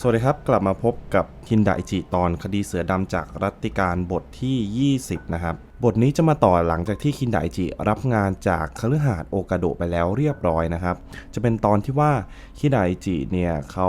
สวัสดีครับ กลับมาพบกับคินไดจิตอนคดีเสือดำจากรัติการบทที่ 20 นะครับ บทนี้จะมาต่อหลังจากที่คินไดจิรับงานจากคฤหาสน์โอกาโดไปแล้วเรียบร้อยนะครับ จะเป็นตอนที่ว่าคินไดจิเนี่ยเขา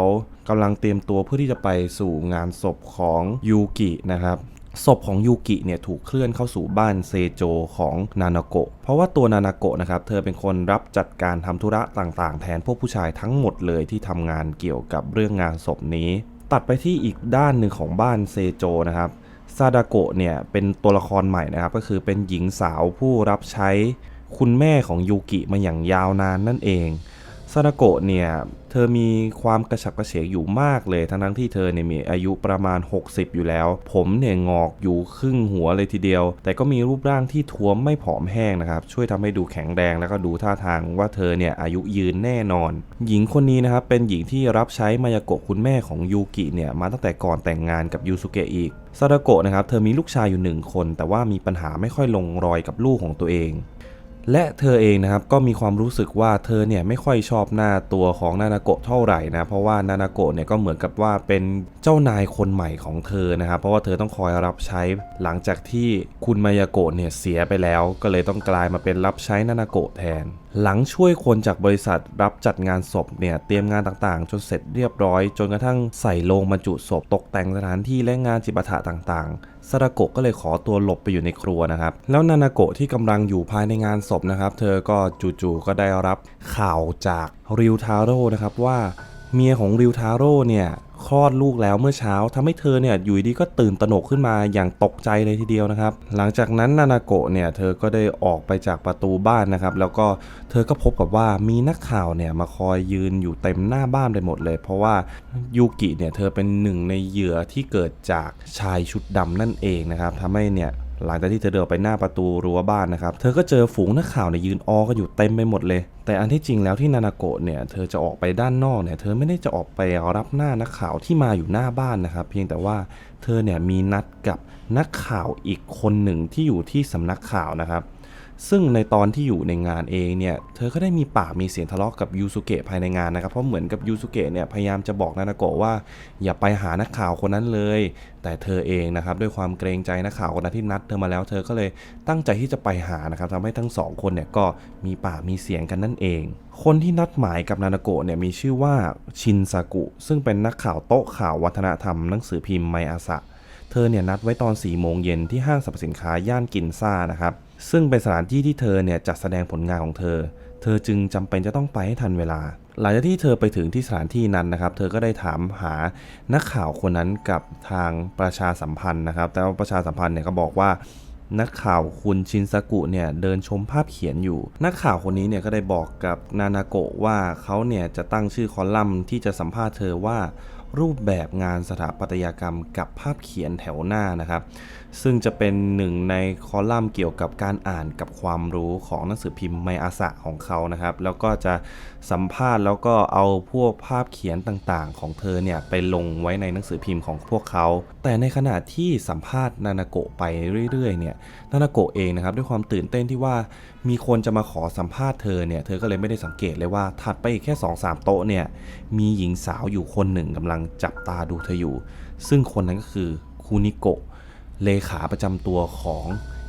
กำลังเตรียมตัวเพื่อที่จะไปสู่งานศพของยูกินะครับ ศพของยูกิเนี่ยถูกเคลื่อนเข้าสู่บ้านเซโจของนานาโกะ เพราะว่าตัวนานาโกะนะครับ เธอเป็นคนรับจัดการทำธุระต่างๆ แทนพวกผู้ชายทั้งหมดเลยที่ทำงานเกี่ยวกับเรื่องงานศพนี้ ตัดไปที่อีกด้านหนึ่งของบ้านเซโจนะครับซาดาโกะเนี่ยเป็นตัวละครใหม่นะครับ ก็คือเป็นหญิงสาวผู้รับใช้คุณแม่ของยูกิมาอย่างยาวนานนั่นเอง ซาดาโกะเนี่ย เธอมีความกระฉับกระเฉงอยู่มากเลย ทั้งทั้งที่เธอเนี่ยมีอายุประมาณ 60 อยู่แล้ว ผมเนี่ยงอกอยู่ครึ่งหัวเลยทีเดียว แต่ก็มีรูปร่างที่ท้วมไม่ผอมแห้งนะครับ ช่วยทำให้ดูแข็งแรงแล้วก็ดูท่าทางว่าเธอเนี่ยอายุยืนแน่นอน หญิงคนนี้นะครับเป็นหญิงที่รับใช้มายาโกะคุณแม่ของยูกิเนี่ยมาตั้งแต่ก่อนแต่งงานกับยูสุเกะอีกซาดาโกะนะครับเธอมีลูกชายอยู่หนึ่งคน แต่ว่ามีปัญหาไม่ค่อยลงรอยกับลูกของตัวเอง และเธอเองนะครับก็มีความรู้สึกว่าเธอเนี่ยไม่ค่อยชอบหน้าตัวของนานาโกะเท่าไหร่นะเพราะว่านานาโกะเนี่ยก็เหมือนกับว่าเป็นเจ้านายคนใหม่ของเธอนะครับเพราะว่าเธอต้องคอยรับใช้หลังจากที่คุณมายาโกะเนี่ยเสียไปแล้ว ก็เลยต้องกลายมาเป็นรับใช้นานาโกะแทน หลังช่วยคนจากบริษัทรับจัดงานศพเนี่ยเตรียมงานต่างๆ จนเสร็จเรียบร้อย จนกระทั่งใส่โลงบรรจุศพตกแต่งสถานที่และงานจิปาถะต่างๆซาดาโกะก็เลยขอตัวหลบไปอยู่ในครัวนะครับ แล้วนานาโกะที่กำลังอยู่ภายในงานศพนะครับ เธอก็จู่ๆก็ได้รับข่าวจากริวทาโร่นะครับว่า เมียของริวทาโร่เนี่ยคลอดลูกแล้วเมื่อเช้าทำให้เธอเนี่ยอยู่ดีก็ตื่นตระหนกขึ้นมาอย่างตกใจเลยทีเดียวนะครับ หลังจากนั้นนานาโกะเนี่ยเธอก็ได้ออกไปจากประตูบ้านนะครับ แล้วก็เธอก็พบกับว่ามีนักข่าวเนี่ยมาคอยยืนอยู่เต็มหน้าบ้านไปหมดเลย เพราะว่ายูกิเนี่ยเธอเป็นหนึ่งในเหยื่อที่เกิดจากชายชุดดำนั่นเองนะครับทำให้เนี่ย หลังจากที่เธอเดินไปหน้าประตูรั้วบ้านนะครับ เธอก็เจอฝูงนักข่าวเนี่ยยืนออกันอยู่เต็มไปหมดเลย แต่อันที่จริงแล้วที่นานาโกะเนี่ยเธอจะออกไปด้านนอกเนี่ยเธอไม่ได้จะออกไปรับหน้านักข่าวที่มาอยู่หน้าบ้านนะครับ เพียงแต่ว่าเธอเนี่ยมีนัดกับนักข่าวอีกคนหนึ่งที่อยู่ที่สำนักข่าวนะครับ ซึ่งในตอนที่อยู่ในงานเองเนี่ย เธอก็ได้มีปากมีเสียงทะเลาะกับยูสุเกะภายในงานนะครับ เพราะเหมือนกับยูสุเกะเนี่ยพยายามจะบอกนานาโกะว่า อย่าไปหานักข่าวคนนั้นเลย แต่เธอเองนะครับด้วยความเกรงใจนักข่าวคนนั้นที่นัดเธอมาแล้ว เธอก็เลยตั้งใจที่จะไปหานะครับทำให้ทั้งสองคนเนี่ยก็มีปากมีเสียงกันนั่นเอง คนที่นัดหมายกับนานาโกะเนี่ยมีชื่อว่าชินซากุ ซึ่งเป็นนักข่าวโต๊ะข่าววัฒนธรรมหนังสือพิมพ์ไมอาสะ เธอเนี่ยนัดไว้ตอน4ี่โมงเย็นที่ห้างสรรพสินค้าย่านกินซ่านะครับ ซึ่งเป็นสถานที่ที่เธอเนี่ยจัดแสดงผลงานของเธอ เธอจึงจำเป็นจะต้องไปให้ทันเวลา หลังจากที่เธอไปถึงที่สถานที่นั้นนะครับ เธอก็ได้ถามหานักข่าวคนนั้นกับทางประชาสัมพันธ์นะครับ แต่ว่าประชาสัมพันธ์เนี่ยก็บอกว่านักข่าวคุณชินซากุเนี่ยเดินชมภาพเขียนอยู่ นักข่าวคนนี้เนี่ยก็ได้บอกกับนานาโกะว่าเขาเนี่ยจะตั้งชื่อคอลัมน์ที่จะสัมภาษณ์เธอว่า รูปแบบงานสถาปัตยกรรมกับภาพเขียนแถวหน้านะครับ ซึ่งจะเป็นหนึ่งในคอลัมน์เกี่ยวกับการอ่านกับความรู้ของหนังสือพิมพ์ไมอาสะของเขานะครับ แล้วก็จะสัมภาษณ์แล้วก็เอาพวกภาพเขียนต่างๆ ของเธอเนี่ยไปลงไว้ในหนังสือพิมพ์ของพวกเขา แต่ในขณะที่สัมภาษณ์นานาโกะไปเรื่อยๆเนี่ยนานาโกะเองนะครับด้วยความตื่นเต้นที่ว่ามีคนจะมาขอสัมภาษณ์เธอเนี่ยเธอก็เลยไม่ได้สังเกตเลยว่าถัดไปอีกแค่ 2-3 โต๊ะเนี่ยมีหญิงสาวอยู่คนหนึ่งกำลังจับตาดูเธออยู่ ซึ่งคนนั้นก็คือคูนิโกะเลขาประจำตัวของ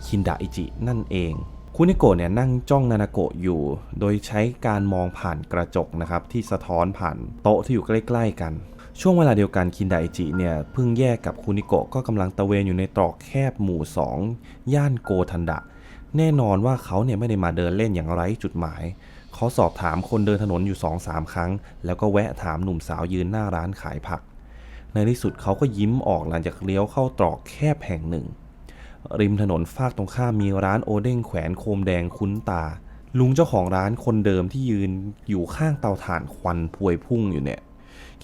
คินดาอิจินั่นเองคุนิโกะเนี่ยนั่งจ้องนานาโกะอยู่ โดยใช้การมองผ่านกระจกนะครับที่สะท้อนผ่านโต๊ะที่อยู่ใกล้ ๆ กัน ช่วงเวลาเดียวกันคินดาอิจิเนี่ยเพิ่งแยกกับคุนิโกะก็กำลังตะเวนอยู่ในตรอกแคบหมู่ 2 ย่านโกทันดะ แน่นอนว่าเขาเนี่ยไม่ได้มาเดินเล่นอย่างไร้จุดหมาย เขาสอบถามคนเดินถนนอยู่สองสามครั้ง แล้วก็แวะถามหนุ่มสาวยืนหน้าร้านขายผัก ในที่สุดเขาก็ยิ้มออกหลังจากเลี้ยวเข้าตรอกแคบแห่งหนึ่ง ริมถนนฟากตรงข้ามมีร้านโอเด้งแขวนโคมแดงคุ้นตา ลุงเจ้าของร้านคนเดิมที่ยืนอยู่ข้างเตาถ่านควันพวยพุ่งอยู่เนี่ย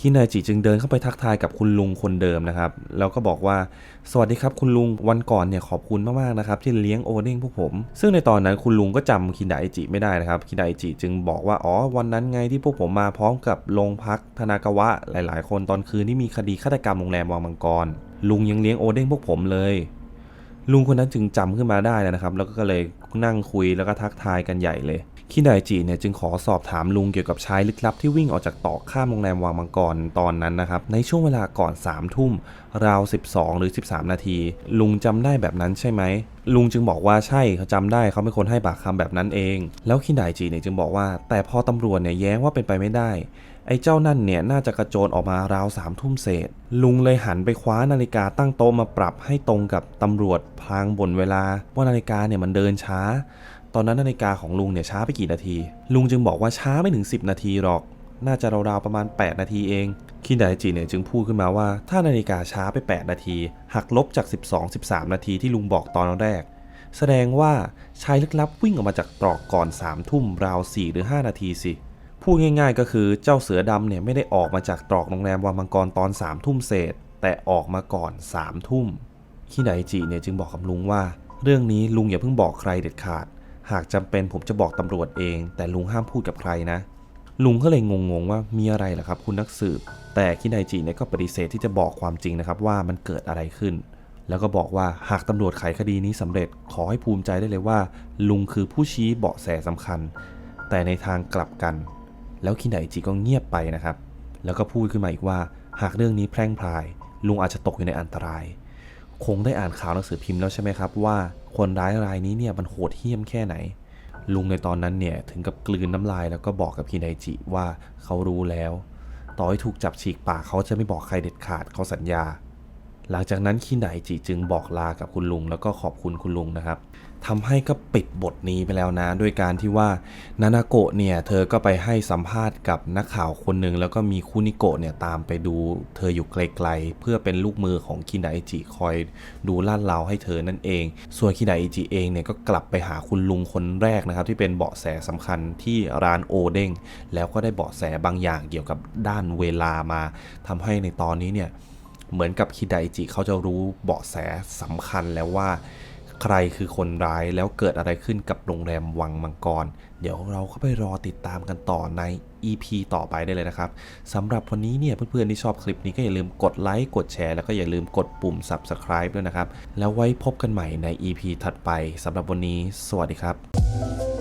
คินาจิจึงเดินเข้าไปทักทายกับคุณลุงคนเดิมนะครับ แล้วก็บอกว่า สวัสดีครับคุณลุงวันก่อนเนี่ยขอบคุณมากๆนะครับที่เลี้ยงโอเด้งพวกผม ซึ่งในตอนนั้นคุณลุงก็จำคินไดจิไม่ได้นะครับคินไดจิจึงบอกว่าอ๋อวันนั้นไงที่พวกผมมาพร้อมกับโรงพักธนากวะหลาย ๆ คนตอนคืนที่มีคดีฆาตกรรมโรงแรมวังมังกร ลุงยังเลี้ยงโอเด้งพวกผมเลยลุงคนนั้นจึงจำขึ้นมาได้แล้วนะครับ แล้วก็เลยนั่งคุยแล้วก็ทักทายกันใหญ่เลย คิไดจิเนี่ยจึงขอสอบถามลุงเกี่ยวกับชายลึกลับที่วิ่งออกจากตอกข้ามโรงแรมวังมังกรตอนนั้นนะครับ ในช่วงเวลาก่อน3ามทุ่มราว 12 หรือ 13 นาที ลุงจำได้แบบนั้นใช่ไหมลุงจึงบอกว่าใช่เขาจำได้เขาเป็นคนให้ปากคำแบบนั้นเอง แล้วคิไดจิเนี่ยจึงบอกว่า แต่พอตำรวจเนี่ยแย้งว่าเป็นไปไม่ได้ไอ้เจ้านั่นเนี่ยน่าจะกระโจนออกมาราวสามทุ่มเศษ ลุงเลยหันไปคว้านาฬิกาตั้งโต๊ะมาปรับให้ตรงกับตำรวจพลางบ่นเวลาว่านาฬิกาเนี่ยมันเดินช้า ตอนนั้นนาฬิกาของลุงเนี่ยช้าไปกี่นาที ลุงจึงบอกว่าช้าไม่ถึง 10 นาทีหรอก น่าจะราวๆประมาณ 8 นาทีเองคินไดจิเนี่ยจึงพูดขึ้นมาว่า ถ้านาฬิกาช้าไป 8 นาที หักลบจาก 12-13 นาทีที่ลุงบอกตอนแรก แสดงว่าชายลึกลับวิ่งออกมาจากตรอกก่อน3ทุ่มราว4หรือ 5 นาทีสิพูดง่ายๆก็คือเจ้าเสือดำเนี่ยไม่ได้ออกมาจากตรอกโรงแรมวางมังกรตอน3ามทุ่มเศษ แต่ออกมาก่อน3ามทุ่มคิไดจิเนี่ยจึงบอกกับลุงว่า เรื่องนี้ลุงอย่าเพิ่งบอกใครเด็ดขาด หากจำเป็นผมจะบอกตำรวจเอง แต่ลุงห้ามพูดกับใครนะ ลุงก็เลยงงๆว่ามีอะไรเหรอครับ คุณนักสืบ แต่คินไดจิเนี่ยก็ปฏิเสธที่จะบอกความจริงนะครับว่ามันเกิดอะไรขึ้น แล้วก็บอกว่าหากตำรวจไขคดีนี้สำเร็จขอให้ภูมิใจได้เลยว่า ลุงคือผู้ชี้เบาะแสสำคัญ แต่ในทางกลับกัน แล้วคินไดจิก็เงียบไปนะครับ แล้วก็พูดขึ้นมาอีกว่า หากเรื่องนี้แพร่งพราย ลุงอาจจะตกอยู่ในอันตราย คงได้อ่านข่าวหนังสือพิมพ์แล้วใช่ไหมครับว่าคนร้ายรายนี้เนี่ยมันโหดเหี้ยมแค่ไหน ลุงในตอนนั้นเนี่ยถึงกับกลืนน้ำลายแล้วก็บอกกับคิไดจิว่าเขารู้แล้ว ต่อให้ถูกจับฉีกปากเขาจะไม่บอกใครเด็ดขาดเขาสัญญา หลังจากนั้นคินไดจิจึงบอกลากับคุณลุง แล้วก็ขอบคุณคุณลุงนะครับทำให้ก็ปิดบทนี้ไปแล้วนะ ด้วยการที่ว่านานาโกะเนี่ยเธอก็ไปให้สัมภาษณ์กับนักข่าวคนหนึ่งแล้วก็มีคุนิโกะเนี่ยตามไปดู เธออยู่ไกลๆ เพื่อเป็นลูกมือของคินไดจิคอยดูลาดเลาให้เธอนั่นเอง ส่วนคินไดจิเองเนี่ยก็กลับไปหาคุณลุงคนแรกนะครับ ที่เป็นเบาะแสสำคัญที่ร้านโอเด้งแล้วก็ได้เบาะแสบางอย่างเกี่ยวกับด้านเวลามาทำให้ในตอนนี้เนี่ย เหมือนกับคิไดจิเขาจะรู้เบาะแสสำคัญแล้วว่า ใครคือคนร้ายแล้วเกิดอะไรขึ้นกับโรงแรมวังมังกร เดี๋ยวเราก็ไปรอติดตามกันต่อใน EP ต่อไปได้เลยนะครับสำหรับวันนี้เนี่ยเพื่อนๆที่ชอบคลิปนี้ก็อย่าลืมกดไลค์กดแชร์แล้วก็อย่าลืมกดปุ่ม Subscribe ด้วยนะครับ แล้วไว้พบกันใหม่ใน EP ถัดไปสำหรับวันนี้ สวัสดีครับ